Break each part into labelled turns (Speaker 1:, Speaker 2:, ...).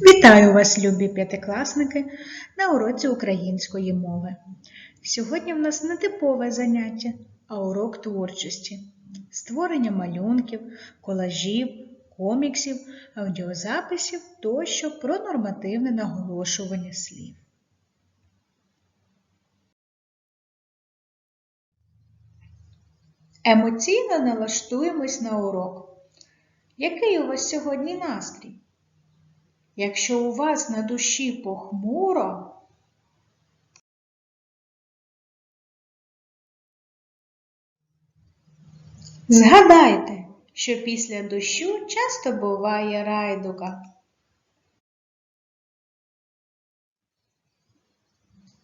Speaker 1: Вітаю вас, любі п'ятикласники, на уроці української мови. Сьогодні в нас не типове заняття, а урок творчості, створення малюнків, колажів, коміксів, аудіозаписів тощо про нормативне наголошування слів. Емоційно налаштуємось на урок. Який у вас сьогодні настрій? Якщо у вас на душі похмуро, згадайте, що після дощу часто буває райдуга.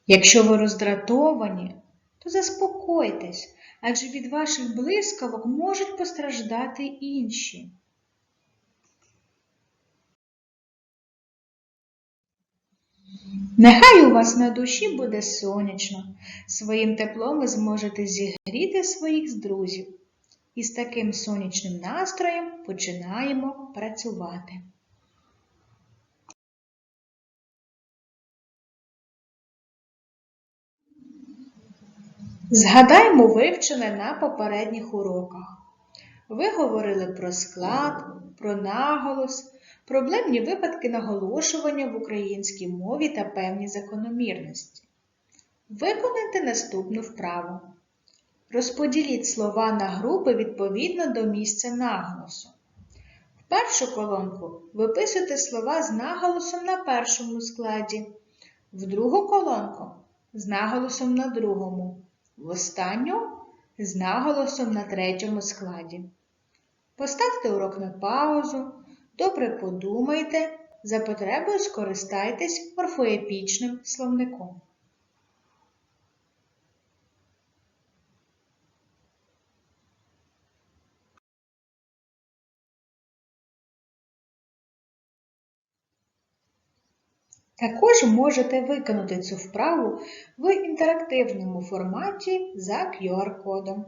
Speaker 1: Якщо ви роздратовані, то заспокойтесь, адже від ваших блискавок можуть постраждати інші. Нехай у вас на душі буде сонячно, своїм теплом ви зможете зігріти своїх друзів. І з таким сонячним настроєм починаємо працювати. Згадаймо вивчене на попередніх уроках. Ви говорили про склад, про наголос, проблемні випадки наголошування в українській мові та певні закономірності. Виконайте наступну вправу. Розподіліть слова на групи відповідно до місця наголосу. В першу колонку виписуйте слова з наголосом на першому складі, в другу колонку з наголосом на другому, в останню з наголосом на третьому складі. Поставте урок на паузу, добре подумайте, за потребою скористайтесь орфоепічним словником. Також можете виконати цю вправу в інтерактивному форматі за QR-кодом.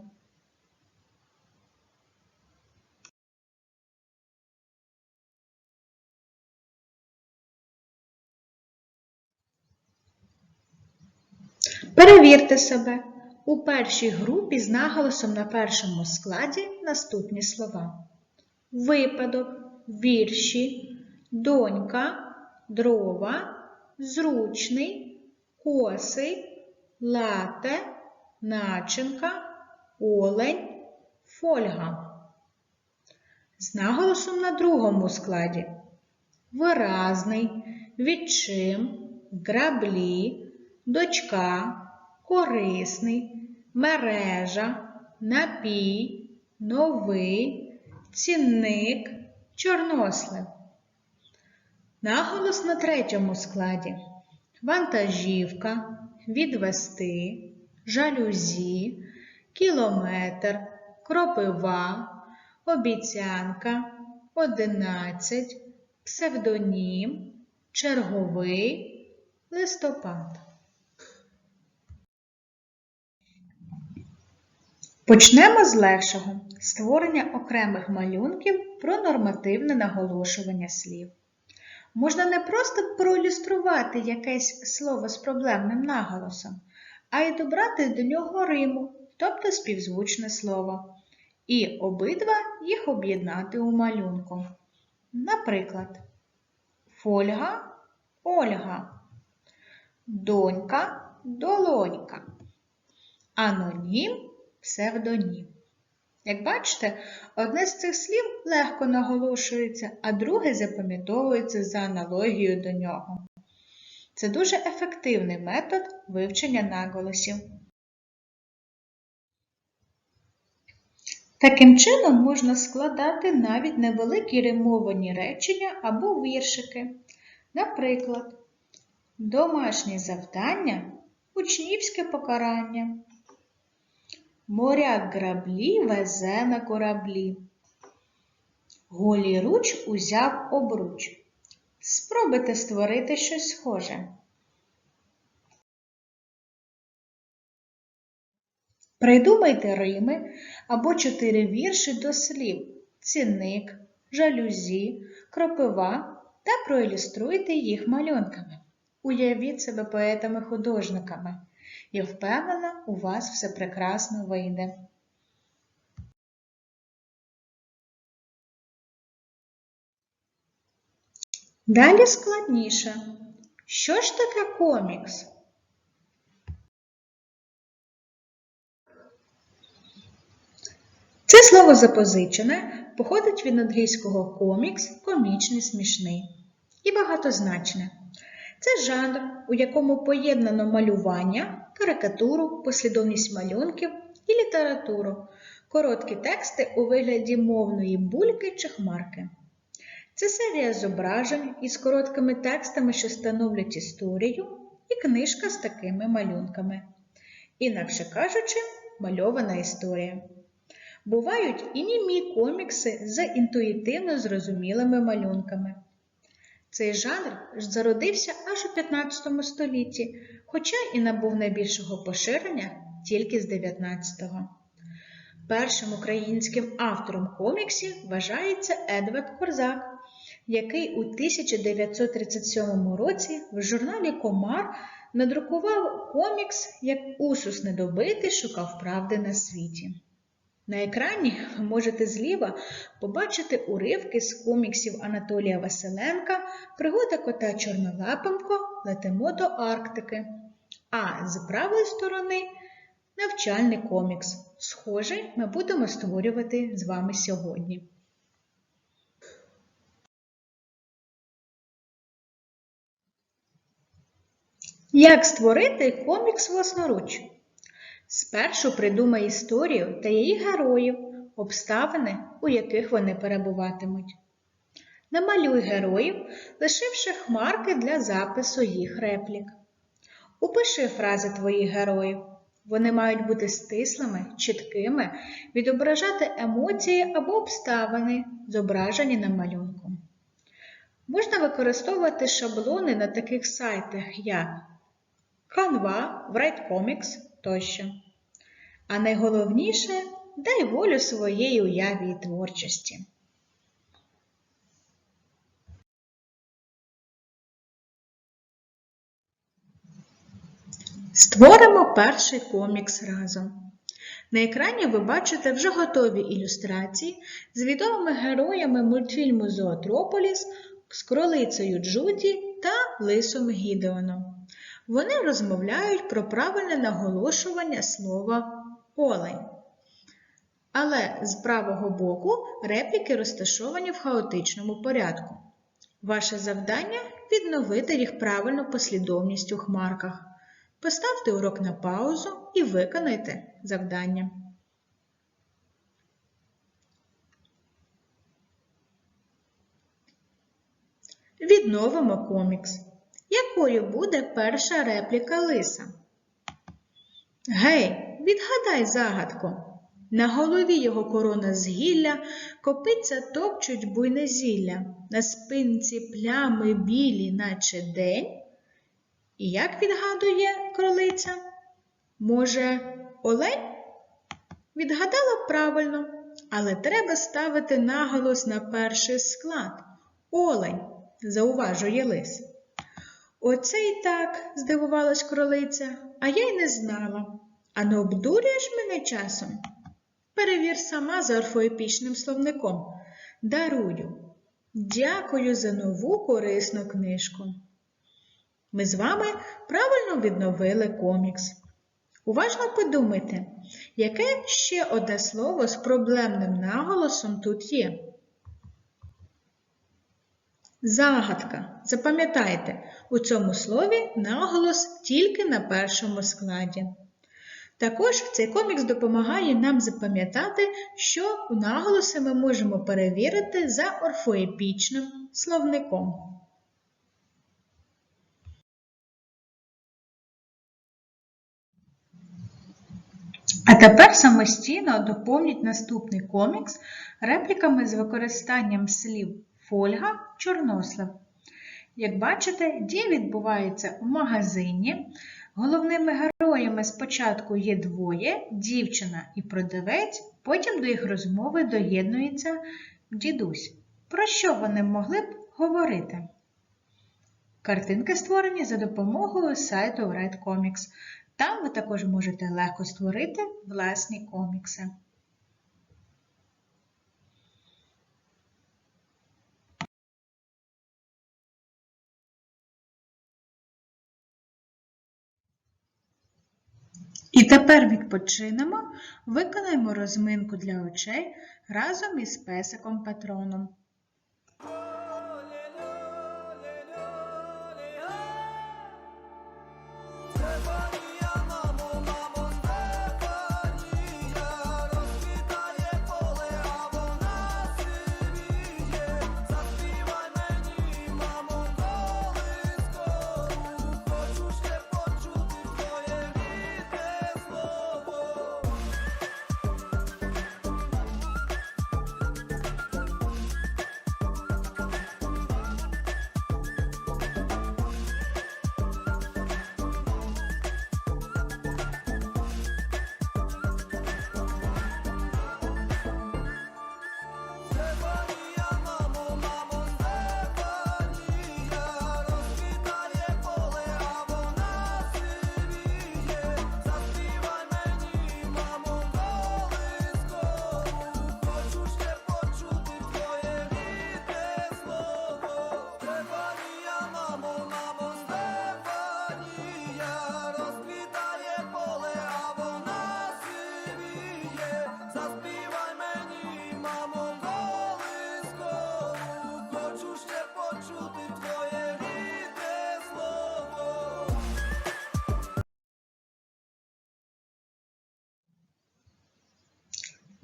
Speaker 1: Перевірте себе. У першій групі з наголосом на першому складі наступні слова. Випадок, вірші, донька, дрова, зручний, косий, лате, начинка, олень, фольга. З наголосом на другому складі виразний, відчим, граблі, дочка, корисний, мережа, напій, новий, цінник, чорнослив. Наголос на третьому складі вантажівка, відвести, жалюзі, кілометр, кропива, обіцянка, одинадцять, псевдонім, черговий, листопад. Почнемо з легшого створення окремих малюнків про нормативне наголошування слів. Можна не просто проілюструвати якесь слово з проблемним наголосом, а й добрати до нього риму, тобто співзвучне слово, і обидва їх об'єднати у малюнку. Наприклад, фольга Ольга, донька долонька, анонім псевдонім. Як бачите, одне з цих слів легко наголошується, а друге запам'ятовується за аналогією до нього. Це дуже ефективний метод вивчення наголосів. Таким чином можна складати навіть невеликі римовані речення або віршики. Наприклад, домашнє завдання учнівське покарання. Моряк граблі везе на кораблі. Голіруч узяв обруч. Спробуйте створити щось схоже. Придумайте рими або чотири вірші до слів цінник, жалюзі, кропива, та проілюструйте їх малюнками. Уявіть себе поетами-художниками. Я впевнена, у вас все прекрасно вийде. Далі складніше. Що ж таке комікс? Це слово запозичене походить від англійського комікс, комічний, смішний і багатозначне. Це жанр, у якому поєднано малювання, карикатуру, послідовність малюнків і літературу, короткі тексти у вигляді мовної бульки чи хмарки. Це серія зображень із короткими текстами, що становлять історію, і книжка з такими малюнками. Інакше кажучи, мальована історія. Бувають і німі комікси з інтуїтивно зрозумілими малюнками. Цей жанр зародився аж у 15 столітті, хоча і набув найбільшого поширення тільки з 19-го. Першим українським автором коміксів вважається Едвард Корзак, який у 1937 році в журналі Комар надрукував комікс як Усус недобитий шукав правди на світі. На екрані можете зліва побачити уривки з коміксів Анатолія Василенка, Пригода кота Чорнолапенко, Летимо до Арктики. А з правої сторони навчальний комікс. Схожий ми будемо створювати з вами сьогодні. Як створити комікс власноруч? Спершу придумай історію та її героїв, обставини, у яких вони перебуватимуть. Намалюй героїв, лишивши хмарки для запису їх реплік. Упиши фрази твоїх героїв. Вони мають бути стислими, чіткими, відображати емоції або обставини, зображені на малюнку. Можна використовувати шаблони на таких сайтах, як Canva, Write тощо. А найголовніше дай волю своєї уяві і творчості. Створимо перший комікс разом. На екрані ви бачите вже готові ілюстрації з відомими героями мультфільму Зоотрополіс з кролицею Джуді та лисом Гідеоном. Вони розмовляють про правильне наголошування слова олень. Але з правого боку репліки розташовані в хаотичному порядку. Ваше завдання відновити їх правильну послідовність у хмарках. Поставте урок на паузу і виконайте завдання. Відновимо комікс. Якою буде перша репліка лиса? Гей, відгадай загадку. На голові його корона з гілля, копиця топчуть буйне зілля, на спинці плями білі, наче день. І як відгадує кролиця? Може, олень? Відгадала правильно, але треба ставити наголос на перший склад. Олень, зауважує лис. Оце й так, здивувалась кролиця, а я й не знала. А не обдурюєш мене часом? Перевір сама за орфоепічним словником. Дарую. Дякую за нову корисну книжку. Ми з вами правильно відновили комікс. Уважно подумайте, яке ще одне слово з проблемним наголосом тут є? Загадка. Запам'ятайте, у цьому слові наголос тільки на першому складі. Також цей комікс допомагає нам запам'ятати, що наголоси ми можемо перевірити за орфоепічним словником. А тепер самостійно доповніть наступний комікс репліками з використанням слів фольга, чорнослив. Як бачите, дія відбувається у магазині. Головними героями спочатку є двоє дівчина і продавець, потім до їх розмови доєднується дідусь. Про що вони могли б говорити? Картинки створені за допомогою сайту Red Comics. Там ви також можете легко створити власні комікси. І тепер відпочинемо, виконаємо розминку для очей разом із песиком Патроном.
Speaker 2: Стефанія,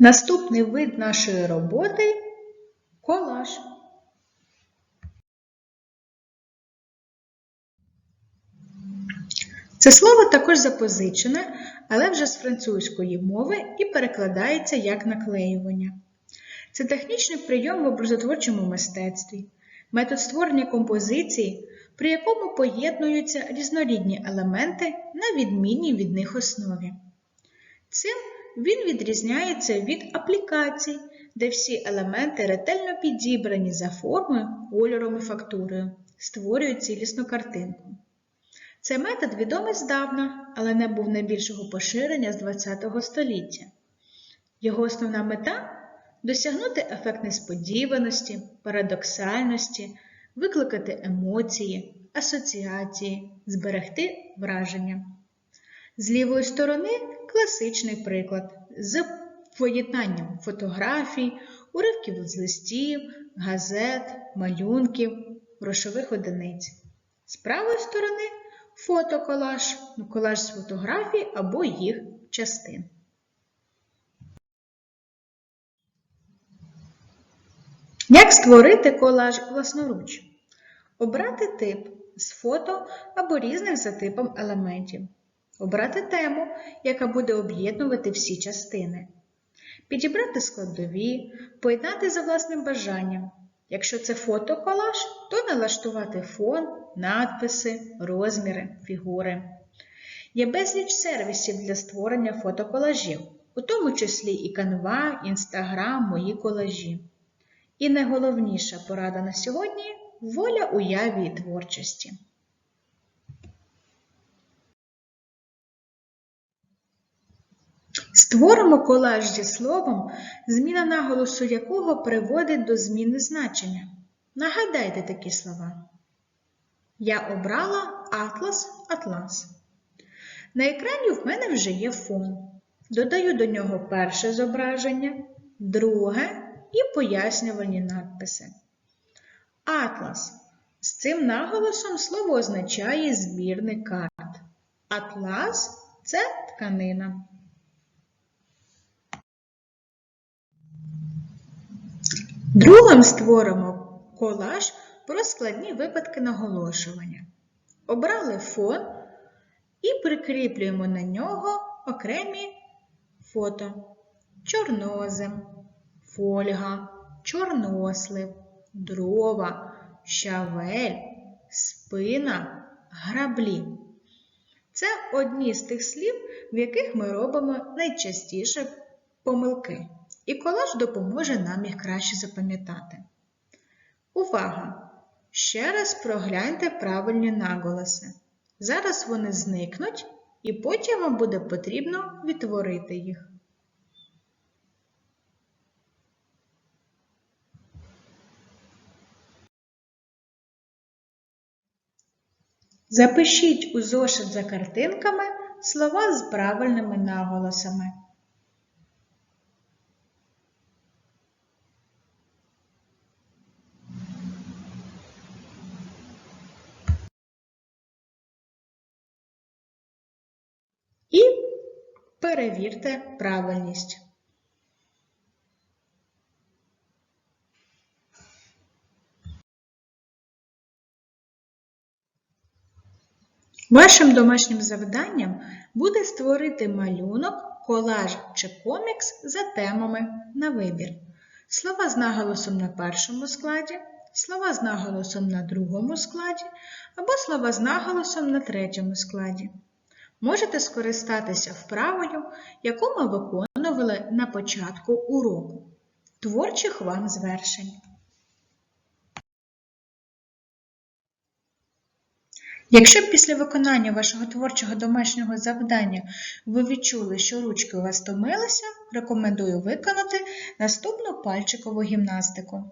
Speaker 1: Наступний вид нашої роботи колаж. Це слово також запозичене, але вже з французької мови і перекладається як наклеювання. Це технічний прийом в образотворчому мистецтві, метод створення композиції, при якому поєднуються різнорідні елементи на відмінній від них основі. Цим він відрізняється від аплікацій, де всі елементи ретельно підібрані за формою, кольором і фактурою, створюють цілісну картинку. Цей метод відомий здавна, але не був найбільшого поширення з ХХ століття. Його основна мета досягнути ефект несподіваності, парадоксальності, викликати емоції, асоціації, зберегти враження. З лівої сторони класичний приклад з поєднанням фотографій, уривків з листів, газет, малюнків, грошових одиниць. З правої сторони фотоколаж, ну, колаж з фотографій або їх частин. Як створити колаж власноруч? Обрати тип з фото або різних за типом елементів. Обрати тему, яка буде об'єднувати всі частини. Підібрати складові, поєднати за власним бажанням. Якщо це фотоколаж, то налаштувати фон, надписи, розміри, фігури. Є безліч сервісів для створення фотоколажів, у тому числі і Canva, Instagram, мої колажі. І найголовніша порада на сьогодні воля уяві і творчості. Створимо колаж зі словом, зміна наголосу якого приводить до зміни значення. Нагадайте такі слова. Я обрала атлас атлас. На екрані в мене вже є фон. Додаю до нього перше зображення, друге і пояснювальні надписи. Атлас. З цим наголосом слово означає збірник карт. Атлас це тканина. Другим створимо колаж про складні випадки наголошування. Обрали фон і прикріплюємо на нього окремі фото. Чорнозем, фольга, чорнослив, дрова, щавель, спина, граблі. Це одні з тих слів, в яких ми робимо найчастіше помилки, і колаж допоможе нам їх краще запам'ятати. Увага! Ще раз прогляньте правильні наголоси. Зараз вони зникнуть, і потім вам буде потрібно відтворити їх. Запишіть у зошит за картинками слова з правильними наголосами. І перевірте правильність. Вашим домашнім завданням буде створити малюнок, колаж чи комікс за темами на вибір. Слова з наголосом на першому складі, слова з наголосом на другому складі або слова з наголосом на третьому складі. Можете скористатися вправою, яку ми виконували на початку уроку. Творчих вам звершень. Якщо після виконання вашого творчого домашнього завдання ви відчули, що ручки у вас томилися, рекомендую виконати наступну пальчикову гімнастику.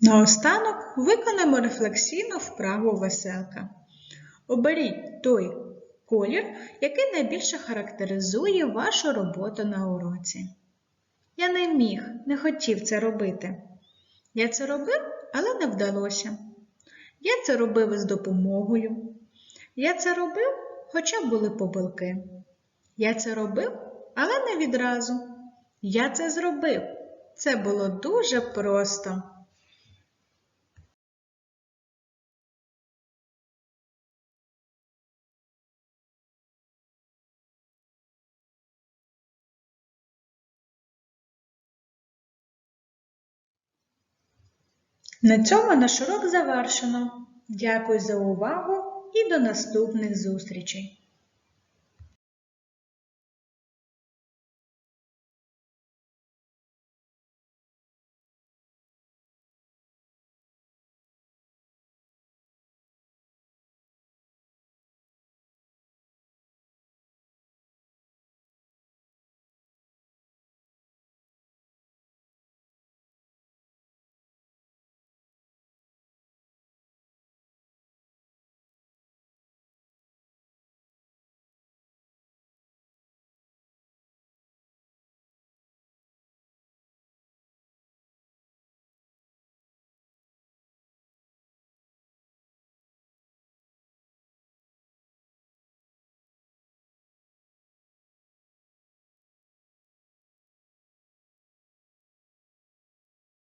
Speaker 1: Наостанок виконаємо рефлексійну вправу веселка. Оберіть той колір, який найбільше характеризує вашу роботу на уроці. Я не міг, не хотів це робити. Я це робив, але не вдалося. Я це робив із допомогою. Я це робив, хоча були помилки. Я це робив, але не відразу. Я це зробив. Це було дуже просто. На цьому наш урок завершено. Дякую за увагу і до наступних зустрічей!